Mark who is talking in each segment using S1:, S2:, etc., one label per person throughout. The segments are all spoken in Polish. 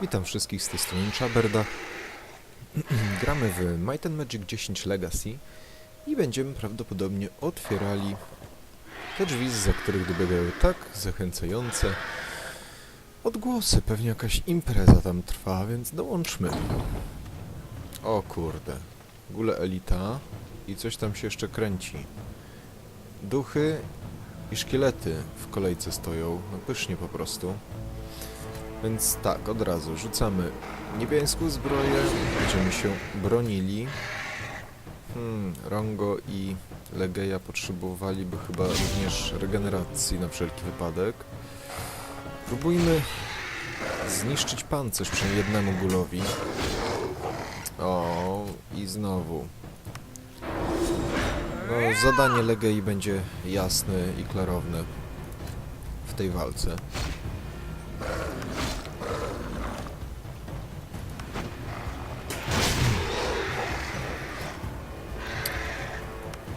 S1: Witam wszystkich z tej strony Chaberda. Gramy w Might and Magic 10 Legacy i będziemy prawdopodobnie otwierali te drzwi, za których dobiegają tak zachęcające odgłosy. Pewnie jakaś impreza tam trwa, więc dołączmy. O kurde. Gule Elita i coś tam się jeszcze kręci. Duchy i szkielety w kolejce stoją. No pysznie po prostu. Więc tak, od razu rzucamy niebieską zbroję, będziemy się bronili. Hmm, Rongo i Legeja potrzebowaliby chyba również regeneracji na wszelki wypadek. Próbujmy zniszczyć pancerz przynajmniej jednemu gulowi. O, i znowu. No, zadanie Legei będzie jasne i klarowne w tej walce.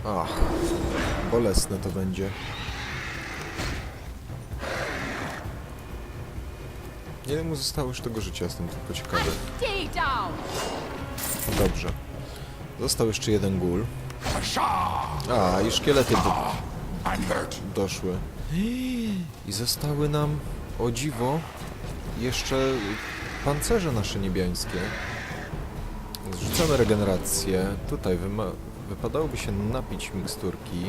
S1: Ach, bolesne to będzie. Ile mu zostało już tego życia, jestem tylko ciekawy. Dobrze. Został jeszcze jeden gól. A, i szkielety do, doszły. I zostały nam, o dziwo, jeszcze pancerze nasze niebiańskie. Zrzucamy regenerację. Tutaj wyma- wypadałoby się napić miksturki.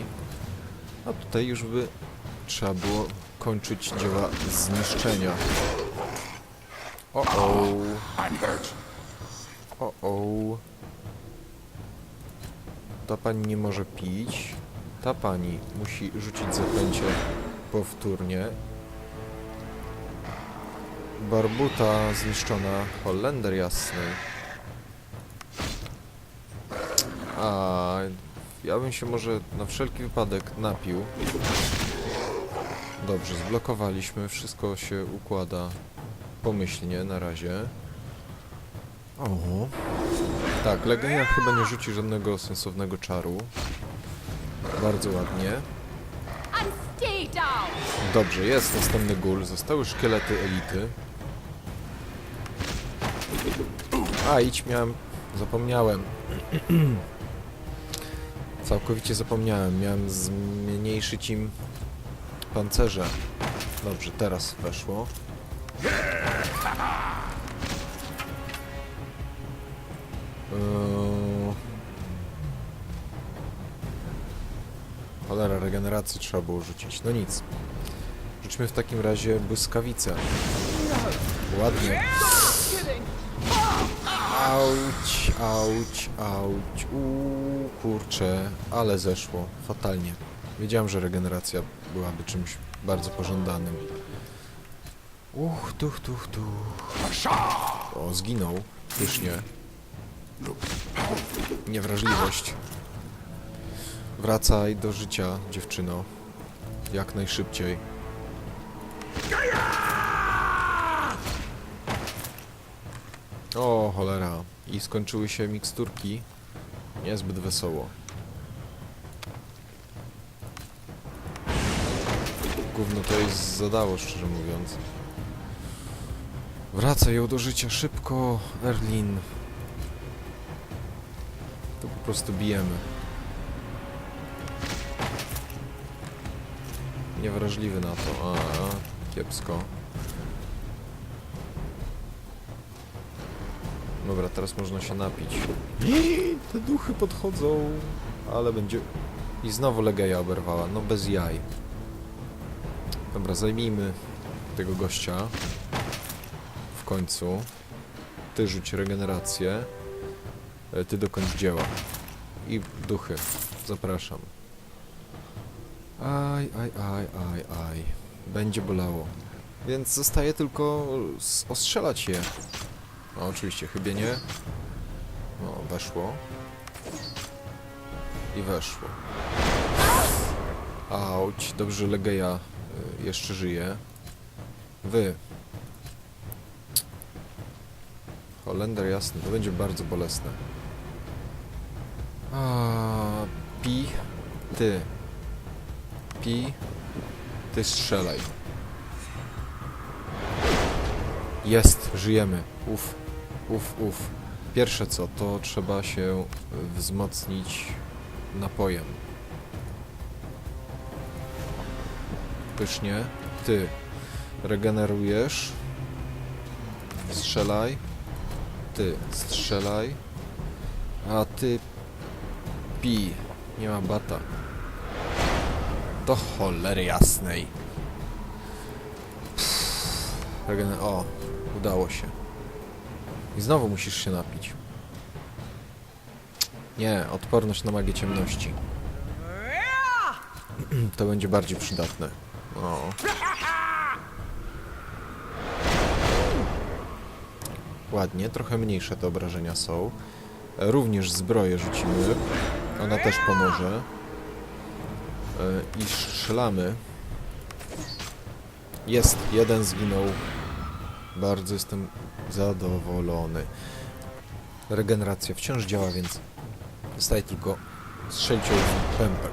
S1: A tutaj już by trzeba było kończyć dzieła zniszczenia. O o, o o. Ta pani nie może pić. Ta pani musi rzucić zaklęcie powtórnie. Barbuta zniszczona. Holender jasny. A ja bym się może na wszelki wypadek napił. Dobrze, zblokowaliśmy. Wszystko się układa pomyślnie na razie. O. Tak, Legeja chyba nie rzuci żadnego sensownego czaru. Bardzo ładnie. Dobrze, jest następny gól. Zostały szkielety elity. A, idź, miałem... Zapomniałem. Całkowicie zapomniałem. Miałem zmniejszyć im pancerze. Dobrze, teraz weszło. Eee... Cholera, regeneracji trzeba było rzucić. No nic. Rzućmy w takim razie błyskawicę. Ładnie. Auć, auć, auć. Uuu, kurczę, ale zeszło. Fatalnie. Wiedziałem, że regeneracja byłaby czymś bardzo pożądanym. Uch, tuch, tuch, tuch. O, zginął. Pysznie. Niewrażliwość. Wracaj do życia, dziewczyno. Jak najszybciej. O, cholera. I skończyły się miksturki. Niezbyt wesoło. Gówno to jest zadało, szczerze mówiąc. Wracaj ją do życia szybko, Erlin. To po prostu bijemy. Niewrażliwy na to. A, kiepsko. Dobra, teraz można się napić. Te duchy podchodzą, ale będzie... I znowu Legeja oberwała, no bez jaj. Dobra, zajmijmy tego gościa. W końcu. Ty rzuć regenerację. E, Ty dokończ dzieła. I duchy. Zapraszam. Aj, aj, aj, aj, aj. Będzie bolało. Więc zostaje tylko ostrzelać je. No, oczywiście, chybienie. No, weszło. I weszło. Auć, dobrze Legeja y, jeszcze żyje. Wy. Holender jasny, to będzie bardzo bolesne. A, pi, ty. Pi, ty strzelaj. Jest, żyjemy. Uf, uf, uf. Pierwsze co, to trzeba się wzmocnić napojem. Pysznie. Ty regenerujesz. Strzelaj. Ty strzelaj. A ty pi. Nie ma bata. Do cholery jasnej. Regen... O, udało się. I znowu musisz się napić. Nie, odporność na magię ciemności. To będzie bardziej przydatne. O. Ładnie, trochę mniejsze te obrażenia są. Również zbroję rzucimy. Ona też pomoże. E, I strzelamy. Jest, jeden zginął. Bardzo jestem zadowolony. Regeneracja wciąż działa, więc zostaje tylko strzelcie pępek.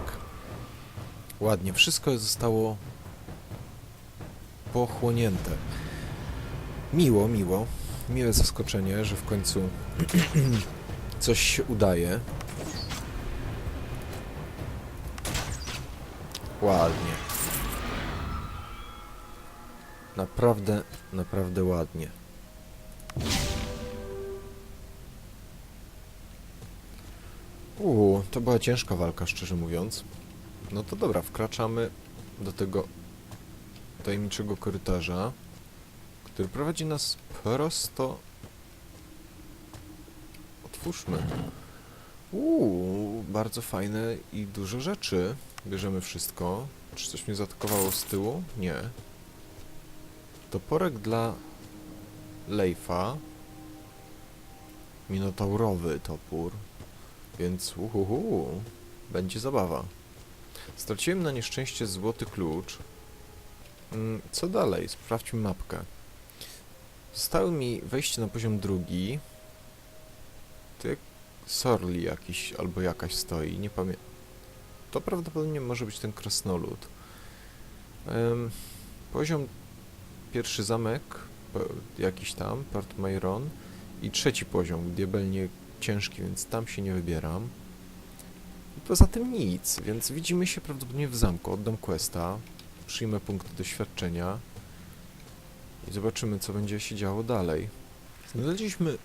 S1: Ładnie, wszystko zostało pochłonięte. Miło, miło. Miłe zaskoczenie, że w końcu coś się udaje. Ładnie. Naprawdę, naprawdę ładnie. Uuu, to była ciężka walka, szczerze mówiąc. No to dobra, wkraczamy do tego tajemniczego korytarza, który prowadzi nas prosto... Otwórzmy. Uuu, bardzo fajne i dużo rzeczy. Bierzemy wszystko. Czy coś mnie zaatakowało z tyłu? Nie. Toporek dla Leifa. Minotaurowy topór. Więc uhuhu, będzie zabawa. Straciłem na nieszczęście złoty klucz. Mm, Co dalej? Sprawdźmy mapkę. Zostały mi wejście na poziom drugi. Jak Sorli jakiś albo jakaś stoi, nie pamiętam. To prawdopodobnie może być ten krasnolud. Em, poziom pierwszy zamek, jakiś tam, Port Mayron i trzeci poziom, diabelnie ciężki, więc tam się nie wybieram. I poza tym nic, więc widzimy się prawdopodobnie w zamku. Oddam questa, przyjmę punkty doświadczenia i zobaczymy, co będzie się działo dalej. Znaleźliśmy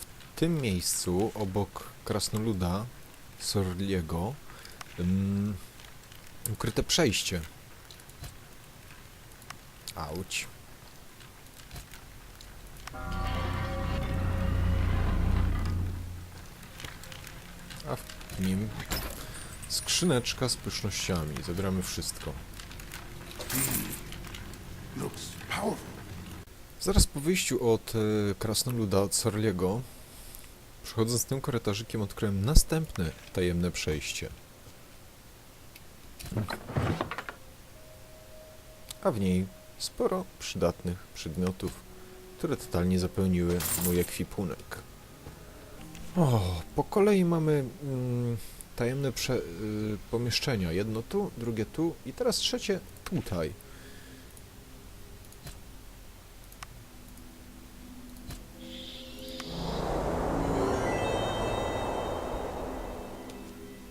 S1: w tym miejscu, obok krasnoluda Sorliego, ym, ukryte przejście. Auć. A w nim skrzyneczka z pysznościami. Zabieramy wszystko. Zaraz po wyjściu od e, krasnoluda, od Sorliego, przechodząc tym korytarzykiem, odkryłem następne tajemne przejście. A w niej sporo przydatnych przedmiotów, które totalnie zapełniły mój ekwipunek. O, po kolei mamy mm, tajemne prze, y, pomieszczenia. Jedno tu, drugie tu i teraz trzecie tutaj.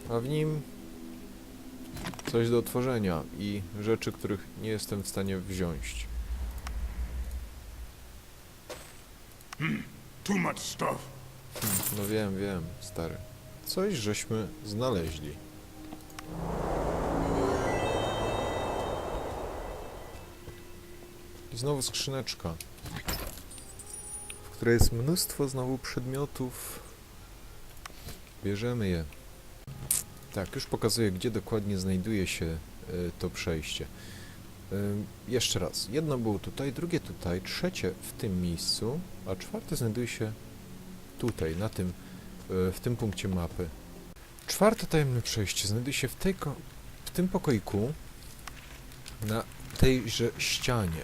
S1: A w nim coś do otworzenia i rzeczy, których nie jestem w stanie wziąć.
S2: Too much stuff.
S1: No wiem, wiem, stary. Coś żeśmy znaleźli. I znowu skrzyneczka, w której jest mnóstwo znowu przedmiotów. Bierzemy je. Tak, już pokazuję, gdzie dokładnie znajduje się y, to przejście. Jeszcze raz. Jedno było tutaj, drugie tutaj, trzecie w tym miejscu, a czwarte znajduje się tutaj, na tym, y, w tym punkcie mapy. Czwarte tajemne przejście znajduje się w, tej w tym pokoiku, na tejże ścianie.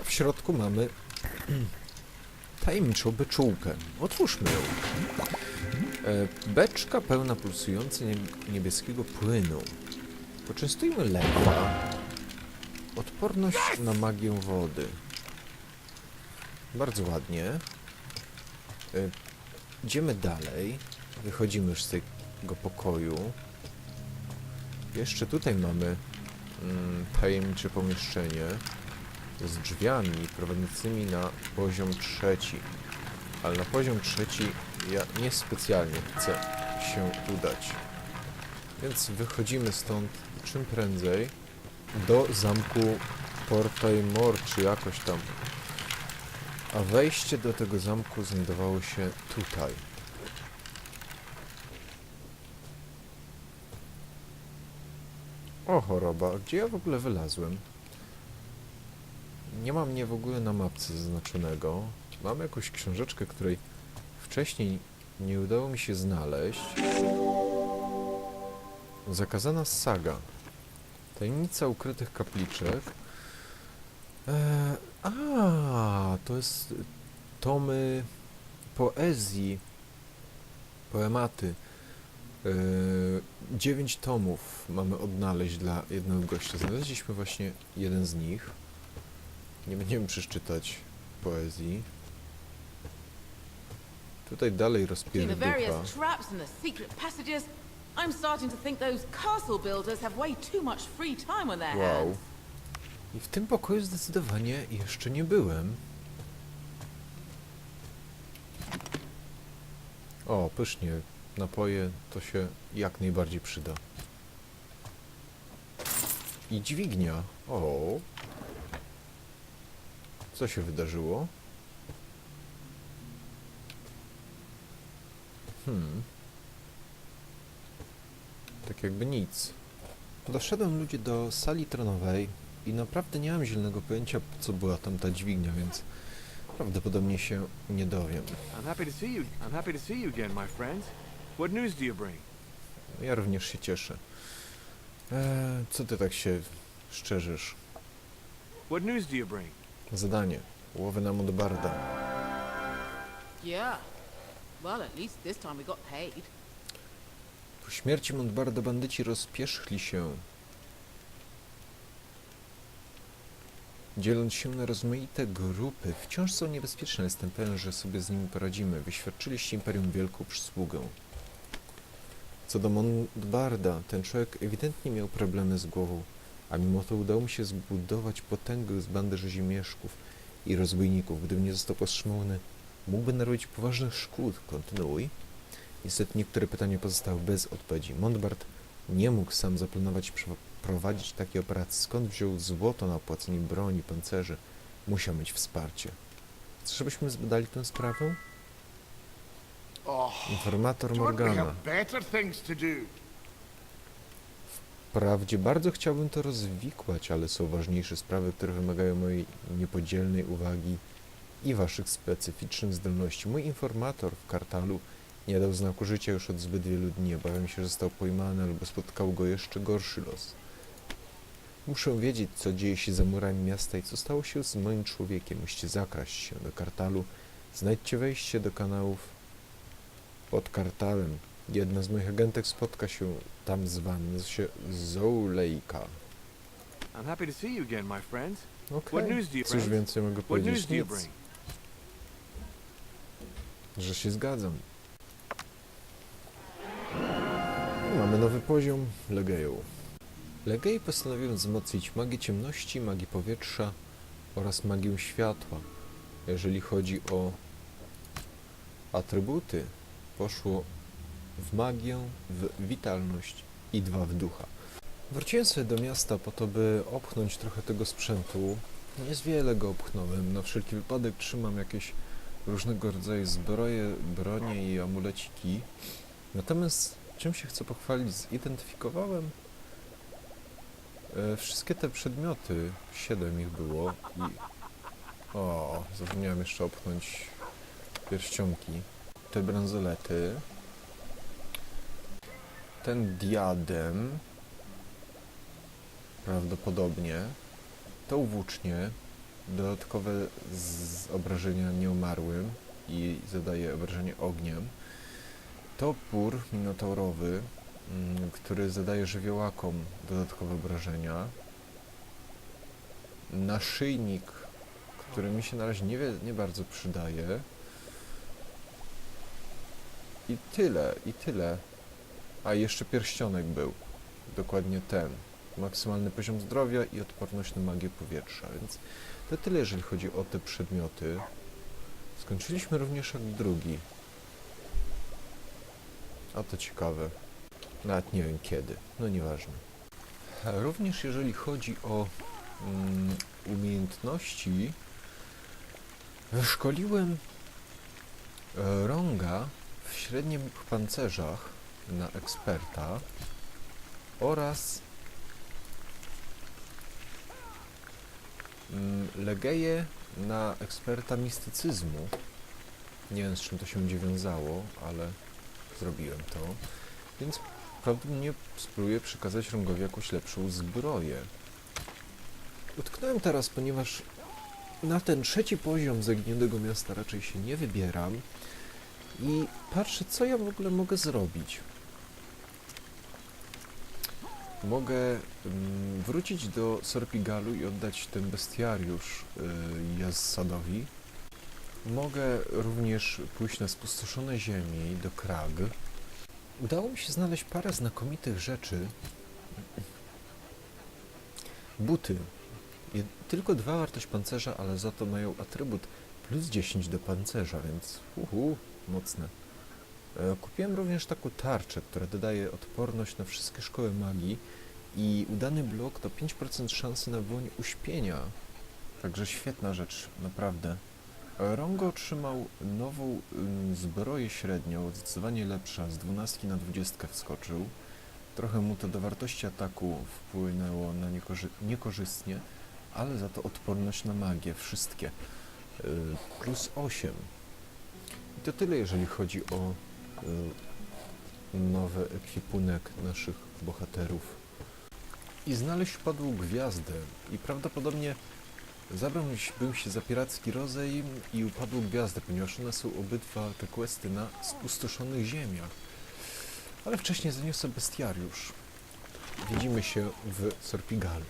S1: A w środku mamy tajemniczą beczułkę. Otwórzmy ją. E, beczka pełna pulsującej nie- niebieskiego płynu. Poczęstujmy lewa. Odporność na magię wody. Bardzo ładnie. E, idziemy dalej. Wychodzimy już z tego pokoju. Jeszcze tutaj mamy mm, tajemnicze pomieszczenie z drzwiami prowadzącymi na poziom trzeci. Ale na poziom trzeci ja niespecjalnie chcę się udać. Więc wychodzimy stąd czym prędzej do zamku Portaimor, czy jakoś tam. A wejście do tego zamku znajdowało się tutaj. O choroba, gdzie ja w ogóle wylazłem? Nie mam mnie w ogóle na mapce zaznaczonego. Mam jakąś książeczkę, której wcześniej nie udało mi się znaleźć. Zakazana saga. Tajemnica ukrytych kapliczek. Eee, a, to jest tomy poezji, poematy. Eee, dziewięć tomów mamy odnaleźć dla jednego gościa. Znaleźliśmy właśnie jeden z nich. Nie będziemy przeczytać poezji. Tutaj dalej
S3: Between the
S1: rozpierducha.
S3: various traps and the secret passages, I'm starting to think those castle builders have way too much free time on their
S1: Wow.
S3: hands.
S1: I w tym pokoju zdecydowanie jeszcze nie byłem. O, pysznie. Napoje to się jak najbardziej przyda. I dźwignia. O. Co się wydarzyło? Hmm. Tak jakby nic. Doszedłem ludzie do sali tronowej i naprawdę nie mam zielonego pojęcia, po co była tam ta dźwignia, więc prawdopodobnie się nie dowiem.
S4: I'm happy to see you. I'm happy to see you again, my friends. What news do you bring?
S1: Ja również się cieszę. Eee, co ty tak się szczerzysz?
S4: What news do you bring?
S1: Zadanie. Łowy na Mudbarda.
S3: Yeah. Well, at least this time we got paid.
S1: Po śmierci Mundbarda bandyci rozpierzchli się, dzieląc się na rozmaite grupy. Wciąż są niebezpieczne, jestem pewien, że sobie z nimi poradzimy. Wyświadczyliście Imperium wielką przysługę. Co do Mundbarda, ten człowiek ewidentnie miał problemy z głową, a mimo to udało mi się zbudować potęgę z bandy rzezimieszków i rozbójników. Gdyby nie został powstrzymany, mógłby narobić poważnych szkód. Kontynuuj. Niestety niektóre pytania pozostały bez odpowiedzi. Montbard nie mógł sam zaplanować i przeprowadzić takiej operacji. Skąd wziął złoto na opłacenie broni, pancerzy? Musiał mieć wsparcie. Chcesz, żebyśmy zbadali tę sprawę? Informator Morgana.
S2: have better things to do?
S1: Wprawdzie bardzo chciałbym to rozwikłać, ale są ważniejsze sprawy, które wymagają mojej niepodzielnej uwagi i waszych specyficznych zdolności. Mój informator w kartalu nie dał znaku życia już od zbyt wielu dni. Obawiam się, że został pojmany albo spotkał go jeszcze gorszy los. Muszę wiedzieć, co dzieje się za murami miasta i co stało się z moim człowiekiem. Musicie zakraść się do kartalu. Znajdźcie wejście do kanałów pod kartalem. Jedna z moich agentek spotka się tam z wami. Się Zoulejka.
S4: I'm happy to see you again, my friends.
S1: Okej.
S4: What news do you
S1: Cóż
S4: bring?
S1: więcej mogę
S4: What news
S1: powiedzieć?
S4: do you
S1: Nic,
S4: bring?
S1: że się zgadzam. Mamy nowy poziom Legeju. Legej postanowił wzmocnić magię ciemności, magię powietrza oraz magię światła. Jeżeli chodzi o atrybuty, poszło w magię, w witalność i dwa w ducha. Wróciłem sobie do miasta po to, by opchnąć trochę tego sprzętu. Z wiele go opchnąłem. Na wszelki wypadek trzymam jakieś różnego rodzaju zbroje, bronie i amuleciki. Natomiast czym się chcę pochwalić, zidentyfikowałem e, wszystkie te przedmioty, siedem ich było i o, zapomniałem jeszcze opchnąć pierścionki, te bransolety, ten diadem, prawdopodobnie, tą włócznię, dodatkowe z obrażenia nieumarłym i zadaje obrażenie ogniem. topór minotaurowy, mm, który zadaje żywiołakom dodatkowe obrażenia. Naszyjnik, który mi się na razie nie, nie bardzo przydaje. I tyle, i tyle. A jeszcze pierścionek był. Dokładnie ten. Maksymalny poziom zdrowia i odporność na magię powietrza, więc to tyle, jeżeli chodzi o te przedmioty. Skończyliśmy również akt drugi. A to ciekawe. Nawet nie wiem kiedy. No nieważne. Również jeżeli chodzi o mm, umiejętności, wyszkoliłem e, Ronga w średnich pancerzach na eksperta oraz mm, Legeję na eksperta mistycyzmu. Nie wiem z czym to się będzie wiązało, ale zrobiłem to. Więc prawdopodobnie spróbuję przekazać Rongowi jakąś lepszą zbroję. Utknąłem teraz, ponieważ na ten trzeci poziom Zaginionego Miasta raczej się nie wybieram i patrzę, co ja w ogóle mogę zrobić. Mogę mm, wrócić do Sorpigalu i oddać ten bestiariusz y, Jassadowi. Mogę również pójść na spustoszone ziemi do Krag. Udało mi się znaleźć parę znakomitych rzeczy. Buty. Tylko dwa wartość pancerza, ale za to mają atrybut plus 10 do pancerza, więc uhu, mocne. E, Kupiłem również taką tarczę, która dodaje odporność na wszystkie szkoły magii i udany blok to 5% szansy na woń uśpienia. Także świetna rzecz, naprawdę. E, Rongo otrzymał nową ym, zbroję średnią, zdecydowanie lepsza, z 12 na 20 wskoczył. Trochę mu to do wartości ataku wpłynęło na niekorzy niekorzystnie, ale za to odporność na magię, wszystkie. Y, plus 8. I to tyle, jeżeli chodzi o nowy ekwipunek naszych bohaterów. I znaleźć padłą gwiazdę. I prawdopodobnie zabrałbym się za piracki rozejm i upadłą gwiazdę, ponieważ one są obydwa te questy na spustoszonych ziemiach. Ale wcześniej zaniosę bestiariusz. Widzimy się w Sorpigalu.